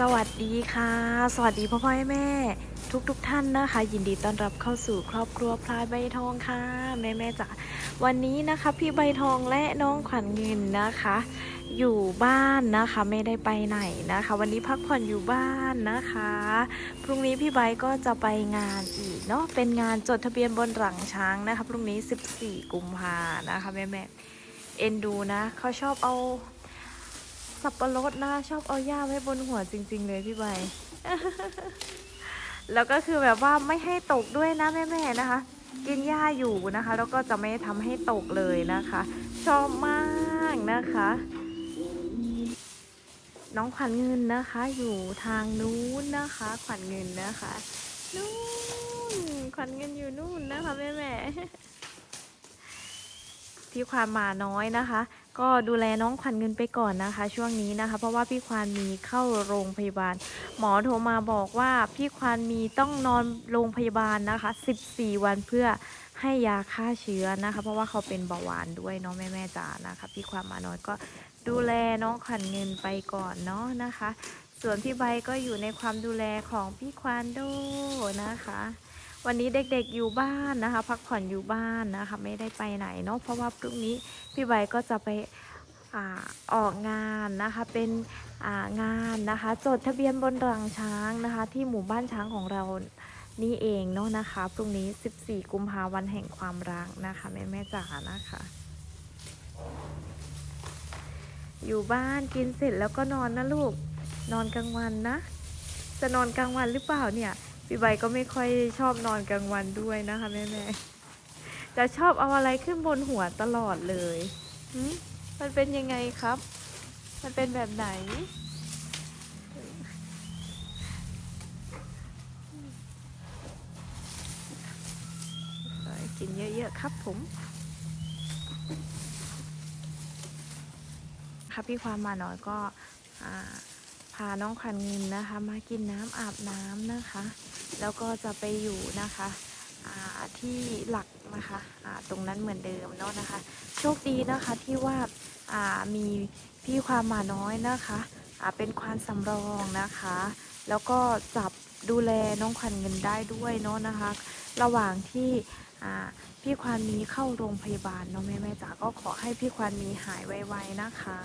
สวัสดีค่ะ สวัสดีพ่อพ่อแม่ ทุกทุกๆท่านนะคะ ยินดีต้อนรับเข้าสู่ครอบครัวพลายใบทองค่ะแม่แม่จ๋าวันนี้นะคะ พี่ใบทองและน้องขวัญเงินนะคะ อยู่บ้านนะคะ ไม่ได้ไปไหนนะคะ วันนี้พักผ่อนอยู่บ้านนะคะ พรุ่งนี้พี่ใบก็จะไปงานอีกเนาะเป็นงานจดทะเบียนบนหลังช้างนะคะ พรุ่งนี้ 14 กุมภานะคะแม่แม่เอ็นดูนะเขาชอบเอา สับปะรดนะชอบเอาหญ้าไว้บนหัวจริง ๆ เลยพี่ใบ แล้วก็คือแบบว่าไม่ให้ตกด้วยนะแม่ๆนะคะ กินหญ้าอยู่นะคะ แล้วก็จะไม่ทำให้ตกเลยนะคะ ชอบมากนะคะ น้องขวัญเงินนะคะ อยู่ทางนู้นนะคะ ขวัญเงินนะคะนู่นขวัญเงินอยู่นู่นนะคะแม่ๆ พี่ควานมาน้อยนะคะ ก็ดูแลน้องขวัญเงินไปก่อนนะคะ ช่วงนี้นะคะ เพราะว่าพี่ควานมีเข้าโรงพยาบาล หมอโทรมาบอกว่าพี่ควานมีต้องนอนโรงพยาบาลนะคะ 14 วันเพื่อให้ยาฆ่าเชื้อนะคะ เพราะว่าเขาเป็นเบาหวานด้วยเนาะแม่แม่จ๋านะคะ พี่ควานมาน้อยก็ดูแลน้องขวัญเงินไปก่อนเนาะนะคะ ส่วนพี่ใบก็อยู่ในความดูแลของพี่ควานโดนะคะ วันนี้เด็กๆอยู่บ้านนะคะ พักผ่อนอยู่บ้านนะคะ ไม่ได้ไปไหนเนาะเพราะว่าพรุ่งนี้พี่ใบก็จะไปอออกงานนะคะเป็นงานนะคะ จดทะเบียนบนรังช้างนะคะ ที่หมู่บ้านช้างของเรานี่เองเนาะนะคะพรุ่งนี้ 14 กุมภาวันแห่งความรักนะคะแม่แม่ๆจ๋านะคะ อยู่บ้านกินเสร็จแล้วก็นอนนะลูกนอนกลางวันนะ จะนอนกลางวันหรือเปล่าเนี่ย พี่ใบก็ไม่ค่อยชอบนอนกลางวันด้วยนะคะแม่แม่ๆจะชอบเอาอะไรขึ้นบนหัวตลอดเลยมันเป็นยังไงครับ มันเป็นแบบไหน กินเยอะๆครับผมค่ะพี่ความมาน้อยก็อ่า พาน้องขวัญเงินนะคะ มากินน้ำอาบน้ำนะคะ แล้วก็จะไปอยู่นะคะที่หลักนะคะอ่าตรงนั้นเหมือนเดิมเนาะนะคะ โชคดีนะคะที่ว่ามีพี่ความมาน้อยนะคะเป็นควานสำรองนะคะ แล้วก็จับดูแลน้องขวัญเงินได้ด้วยเนาะนะคะ ระหว่างที่พี่ควานมีเข้าโรงพยาบาลเนาะแม่แม่จ๋าก็ขอให้พี่ควานมีหายไวๆนะคะ